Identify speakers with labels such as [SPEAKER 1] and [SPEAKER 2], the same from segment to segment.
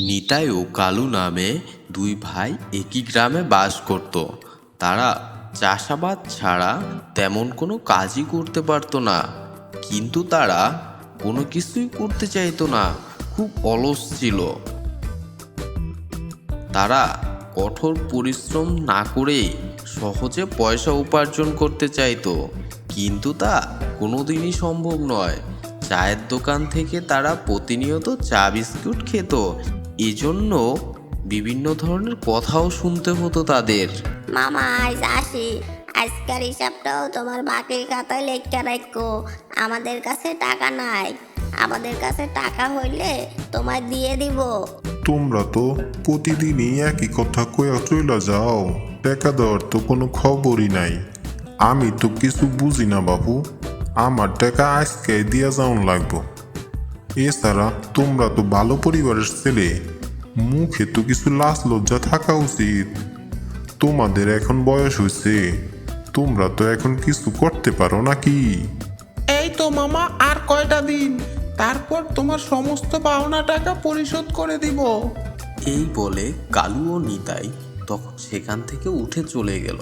[SPEAKER 1] নিতাই ও কালু নামে দুই ভাই একই গ্রামে বাস করত। তারা চাষাবাদ ছাড়া তেমন কোনো কাজই করতে পারতো না। কিন্তু তারা কোনো কিছুই করতে চাইতো না, খুব অলস ছিল। তারা কঠোর পরিশ্রম না করেই সহজে পয়সা উপার্জন করতে চাইতো। কিন্তু তা কোনোদিনই সম্ভব নয়। চায়ের দোকান থেকে তারা প্রতিনিয়ত চা বিস্কুট খেত। এজন্য বিভিন্ন ধরনের কথাও শুনতে হতো তাদের।
[SPEAKER 2] মামা আজ আসি। আজকের হিসাবটাও তোমার বাকির খাতায় লেখা রাখো। আমাদের কাছে টাকা নাই। আমাদের কাছে টাকা হইলে তোমায় দিয়ে দিব।
[SPEAKER 3] তোমরা তো প্রতিদিনই একই কথা কয়া চইলা যাও। টাকা দেওয়ার তো কোনো খবরই নাই। আমি তো কিছু বুঝি না বাবু। আমার টাকা আজকে দিয়া যাওন লাগবো। এছাড়া তোমরা তো ভালো পরিবারের ছেলে। মুখে তো কিছু লাজ লজ্জা থাকা উচিত। তোমাদের এখন বয়স হয়েছে। তোমরা তো এখন কিছু করতে পারো নাকি?
[SPEAKER 4] এই তো মামা আর কয়টা দিন? তারপর তোমার সমস্ত পাওনা টাকা পরিশোধ করে দিব।
[SPEAKER 1] এই বলে কালু ও নিতাই তখন সেখান থেকে উঠে চলে গেল।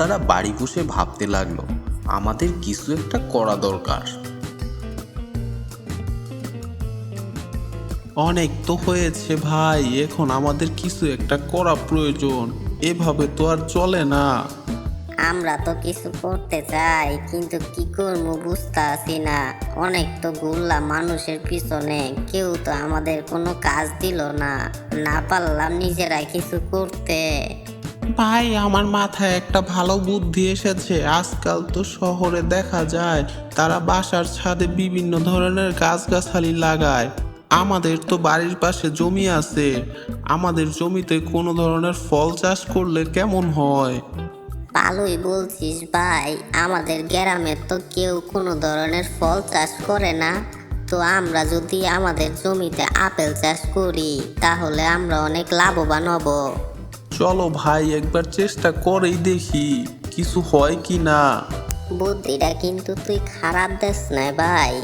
[SPEAKER 1] তারা বাড়ি বসে ভাবতে লাগল আমাদের কিছু একটা করা দরকার।
[SPEAKER 4] অনেক তো হয়েছে ভাই এখন আমাদের কিছু একটা করা প্রয়োজন এভাবে তো আর চলে না।
[SPEAKER 2] আমরা তো কিছু করতে চাই কিন্তু কি করব বুঝতে আছি না। অনেক তো ঘুরলাম মানুষের পিছনে কেউ তো আমাদের কোনো কাজ দিল না। না পারলাম নিজেরা কিছু করতে।
[SPEAKER 4] ভাই, আমার মাথায় একটা ভালো বুদ্ধি এসেছে। আজকাল তো শহরে দেখা যায়, তারা বাসার ছাদে বিভিন্ন ধরনের গাছগাছালি লাগায়। আমাদের তো বাড়ির পাশে জমি আছে। আমাদের জমিতে কোনো ধরনের ফল চাষ করলে কেমন হয়?
[SPEAKER 2] ভালোই বলছিস ভাই, আমাদের গ্রামে তো কেউ কোনো ধরনের ফল চাষ করে না। তো আমরা যদি আমাদের জমিতে আপেল চাষ করি, তাহলে আমরা অনেক লাভবান হব।
[SPEAKER 4] চলো ভাই একবার চেষ্টা করেই দেখি কিছু হয় কি না
[SPEAKER 2] বুদ্ধিটা কিন্তু তুই খারাপ দেস না ভাই।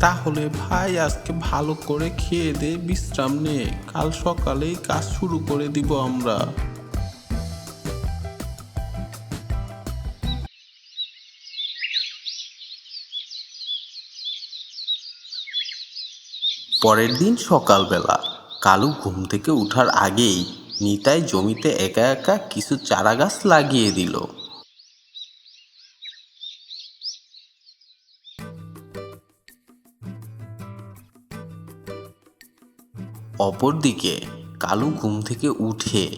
[SPEAKER 4] তাহলে ভাই আজকে ভালো করে খেয়ে দে বিশ্রাম নে। কাল সকালেই কাজ শুরু করে দিব আমরা।
[SPEAKER 1] পরের দিন সকালবেলা কালু ঘুম থেকে উঠার আগেই নিতাই জমিতে একা একা কিছু চারা গাছ লাগিয়ে দিল। অপরদিকে কালু ঘুম থেকে উঠে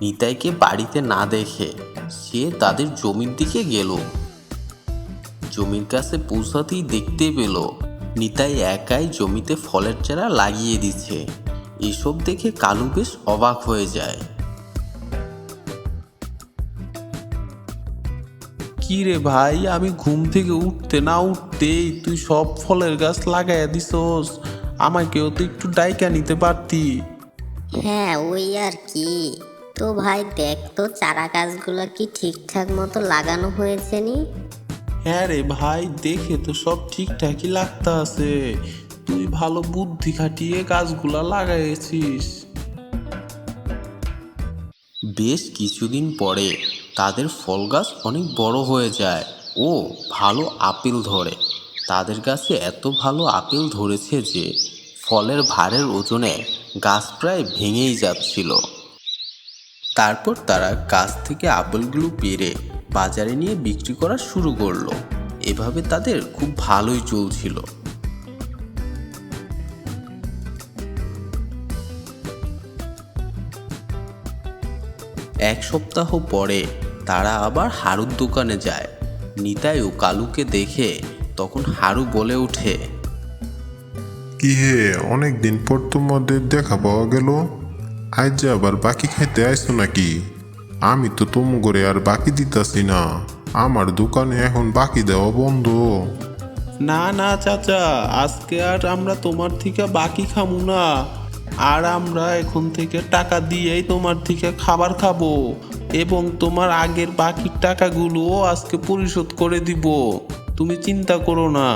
[SPEAKER 1] নিতাইকে বাড়িতে না দেখে সে তাদের জমির দিকে গেল। জমির কাছে পৌঁছাতেই দেখতে পেল, নিতাই একাই জমিতে ফলের চারা লাগিয়ে দিচ্ছে। এসব দেখে কালু বেশ অবাক হয়ে যায়।
[SPEAKER 4] কি রে ভাই আমি ঘুম থেকে উঠতে না উঠতেই তুই সব ফলের গাছ লাগাইয়া দিছস। আমাকেও তো একটু ডাইকা নিতে পারতি।
[SPEAKER 2] হ্যাঁ ওই আর কি। তো ভাই দেখ তো চারা গাছগুলো কি ঠিকঠাক মতো লাগানো হয়েছে নি?
[SPEAKER 4] হ্যাঁ রে ভাই দেখে তো সব ঠিকঠাকই লাগতা আছে ভালো বুদ্ধি খাটিয়ে গাছগুলা লাগাইছিস।
[SPEAKER 1] বেশ কিছুদিন পরে তাদের ফল গাছ অনেক বড় হয়ে যায়। ও ভালো আপেল ধরে। তাদের গাছে এত ভালো আপেল ধরেছে যে ফলের ভারের ওজনে গাছ প্রায় ভেঙেই যাচ্ছিল। তারপর তারা গাছ থেকে আপেলগুলো পেরে বাজারে নিয়ে বিক্রি করা শুরু করল। এভাবে তাদের খুব ভালোই চলছিল। এক সপ্তাহ পরে তারা আবার হারুর দোকানে যায়। নিতাই ও কালুকে দেখে তখন হারু বলে ওঠে
[SPEAKER 3] কি হে অনেক দিন পর তোমাদের দেখা পাওয়া গেল। আজ যে আবার বাকি খাইতে আইছো নাকি? আমি তো তুম করে আর বাকি দিতাছি না। আমার দোকানে এখন বাকি দেওয়া বন্ধ।
[SPEAKER 4] না না চাচা আজকে আর আমরা তোমার থেকে বাকি খামু না। আর আমরা এখন থেকে টাকা দিয়েই তোমার থেকে খাবার খাব এবং তোমার আগের বাকি টাকাগুলোও আজকে পরিশোধ করে দিব। তুমি চিন্তা করো না।